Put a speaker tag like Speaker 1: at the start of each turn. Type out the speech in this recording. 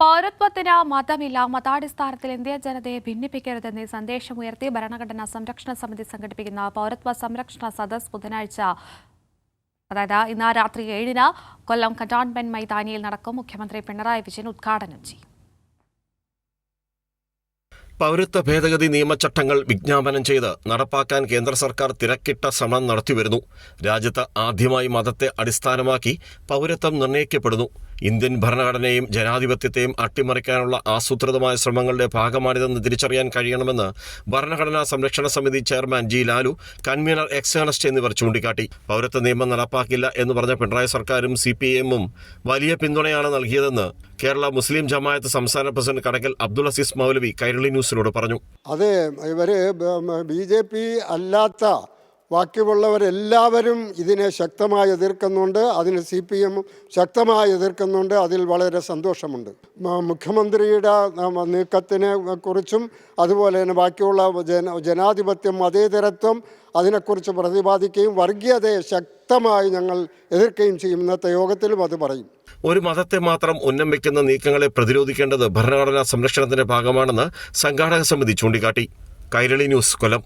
Speaker 1: പൗരത്വത്തിന് മതമില്ല. മതാടിസ്ഥാനത്തിൽ ഇന്ത്യ ജനതയെ ഭിന്നിപ്പിക്കരുതെന്ന് സന്ദേശമുയർത്തി ഭരണഘടനാ സംരക്ഷണ സമിതി സംഘടിപ്പിക്കുന്ന പൗരത്വ സംരക്ഷണ സദസ് ബുധനാഴ്ച. അതായത് ഇന്ന് രാത്രി ഏഴിന് കൊല്ലം കന്റോൺമെന്റ് മൈതാനിയിൽ നടക്കും. മുഖ്യമന്ത്രി പിണറായി വിജയൻ ഉദ്ഘാടനം ചെയ്യും.
Speaker 2: പൗരത്വ ഭേദഗതി നിയമചട്ടങ്ങൾ വിജ്ഞാപനം ചെയ്ത് നടപ്പാക്കാൻ കേന്ദ്ര സർക്കാർ തിരക്കിട്ട ശ്രമം നടത്തിവരുന്നു. രാജ്യത്ത് ആദ്യമായി മതത്തെ അടിസ്ഥാനമാക്കി പൗരത്വം നിർണയിക്കപ്പെടുന്നു. ഇന്ത്യൻ ഭരണഘടനയും ജനാധിപത്യത്തെയും അട്ടിമറിക്കാനുള്ള ആസൂത്രിതമായ ശ്രമങ്ങളുടെ ഭാഗമാണിതെന്ന് തിരിച്ചറിയാൻ കഴിയണമെന്ന് ഭരണഘടനാ സംരക്ഷണ സമിതി ചെയർമാൻ ജി ലാലു കൺവീനർ എക്സേണസ്റ്റ് എന്നിവർ ചൂണ്ടിക്കാട്ടി. പൗരത്വ നിയമം നടപ്പാക്കില്ല എന്ന് പറഞ്ഞ പിണറായി സർക്കാരും സി പി എമ്മും വലിയ പിന്തുണയാണ് നൽകിയതെന്ന് കേരള മുസ്ലിം ജമായത്ത് സംസ്ഥാന പ്രസിഡന്റ് കടക്കൽ അബ്ദുൾ അസീസ് മൗലവി കൈരളി ന്യൂസിനോട് പറഞ്ഞു.
Speaker 3: അതെ ഇവർ ബി ജെ പി അല്ലാത്ത ബാക്കിയുള്ളവരെല്ലാവരും ഇതിനെ ശക്തമായി എതിർക്കുന്നുണ്ട് അതിന് സി പി എമ്മും ശക്തമായി എതിർക്കുന്നുണ്ട് അതിൽ വളരെ സന്തോഷമുണ്ട്. മുഖ്യമന്ത്രിയുടെ നീക്കത്തിനെ കുറിച്ചും അതുപോലെ തന്നെ ബാക്കിയുള്ള ജന ജനാധിപത്യം മതേതരത്വം അതിനെക്കുറിച്ച് പ്രതിപാദിക്കുകയും വർഗീയതയെ ശക്തമായി ഞങ്ങൾ എതിർക്കുകയും ചെയ്യും. ഇന്നത്തെ യോഗത്തിലും അത് പറയും.
Speaker 2: ഒരു മതത്തെ മാത്രം ഉന്നം നീക്കങ്ങളെ പ്രതിരോധിക്കേണ്ടത് ഭരണഘടനാ സംരക്ഷണത്തിന്റെ ഭാഗമാണെന്ന് സംഘാടക സമിതി ചൂണ്ടിക്കാട്ടി. കൈരളി ന്യൂസ് കൊല്ലം.